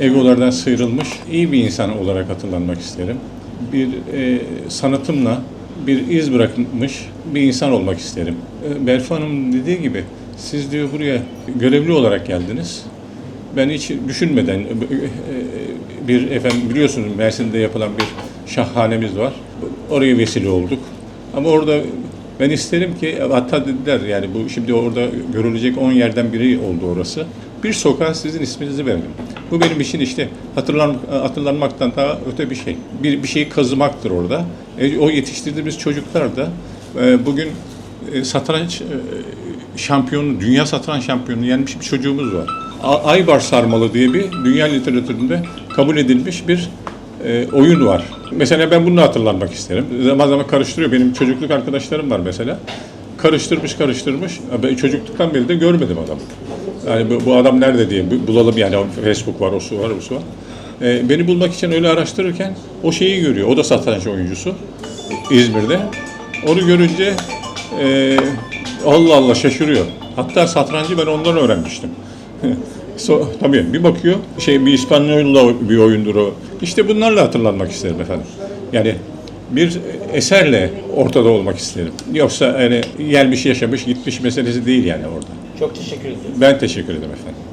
egolardan sıyrılmış iyi bir insan olarak hatırlanmak isterim. Bir e, sanatımla bir iz bırakmış bir insan olmak isterim. E, Berfu Hanım dediği gibi siz diyor buraya görevli olarak geldiniz. Ben hiç düşünmeden e, e, bir efendim biliyorsunuz Mersin'de yapılan bir şahanemiz var. Oraya vesile olduk. Ama orada ben isterim ki hatta dediler yani bu şimdi orada görülecek 10 yerden biri oldu orası. Bir sokağa sizin isminizi verelim. Bu benim için işte hatırlan, hatırlanmaktan daha öte bir şey. Bir, bir şeyi kazımaktır orada. E, o yetiştirdiğimiz çocuklar da e, bugün e, satranç e, şampiyonu, dünya satranç şampiyonu yenmiş bir çocuğumuz var. A- Aybar Sarmalı diye bir dünya literatüründe kabul edilmiş bir e, oyun var. Mesela ben bunu hatırlanmak isterim. Zaman zaman karıştırıyor. Benim çocukluk arkadaşlarım var mesela. Karıştırmış karıştırmış. Ben çocukluktan beri de görmedim adamı. Yani bu, bu adam nerede diye bu- bulalım yani Facebook var, o su var, o su var. E, beni bulmak için öyle araştırırken o şeyi görüyor. O da satranç oyuncusu İzmir'de. Onu görünce e, Allah Allah şaşırıyor. Hatta satrancı ben ondan öğrenmiştim. so, tabii bir bakıyor şey bir İspanyolla bir oyundur o. İşte bunlarla hatırlanmak isterim efendim. Yani bir eserle ortada olmak isterim. Yoksa yani gelmiş yaşamış gitmiş meselesi değil yani orada. Çok teşekkür ederim. Ben teşekkür ederim efendim.